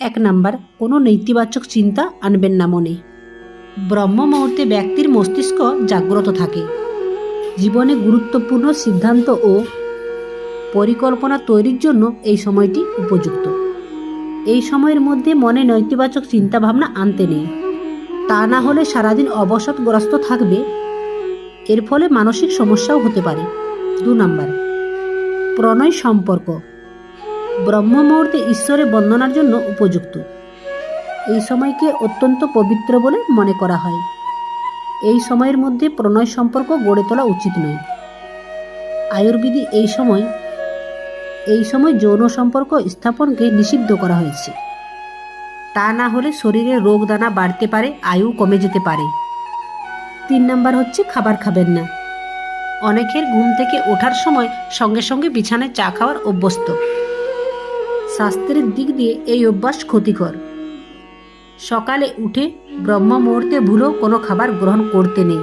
এক নাম্বার, কোনো নেতিবাচক চিন্তা আনবেন না মনে। ব্রহ্ম মুহূর্তে ব্যক্তির মস্তিষ্ক জাগ্রত থাকে। জীবনে গুরুত্বপূর্ণ সিদ্ধান্ত ও পরিকল্পনা তৈরির জন্য এই সময়টি উপযুক্ত। এই সময়ের মধ্যে মনে নৈতিবাচক চিন্তাভাবনা আনতে নেই। তা না হলে সারাদিন অবসাদগ্রস্ত থাকবে। এর ফলে মানসিক সমস্যাও হতে পারে। দু নাম্বার, প্রণয় সম্পর্ক। ব্রহ্ম মুহূর্তে ঈশ্বরের বন্দনার জন্য উপযুক্ত। এই সময়কে অত্যন্ত পবিত্র বলে মনে করা হয়। এই সময়ের মধ্যে প্রণয় সম্পর্ক গড়ে তোলা উচিত নয়। আয়ুর্বেদী এই সময় এই সময় যৌন সম্পর্ক স্থাপনকে নিষিদ্ধ করা হয়েছে। তা না হলে শরীরে রোগ দানা বাড়তে পারে, আয়ু কমে যেতে পারে। তিন নাম্বার হচ্ছে খাবার খাবেন না। অনেকের ঘুম থেকে ওঠার সময় সঙ্গে সঙ্গে বিছানায় চা খাওয়ার অভ্যস্ত। স্বাস্থ্যের দিক দিয়ে এই অভ্যাস ক্ষতিকর। সকালে উঠে ব্রহ্ম মুহূর্তে ভুলেও কোনো খাবার গ্রহণ করতে নেই।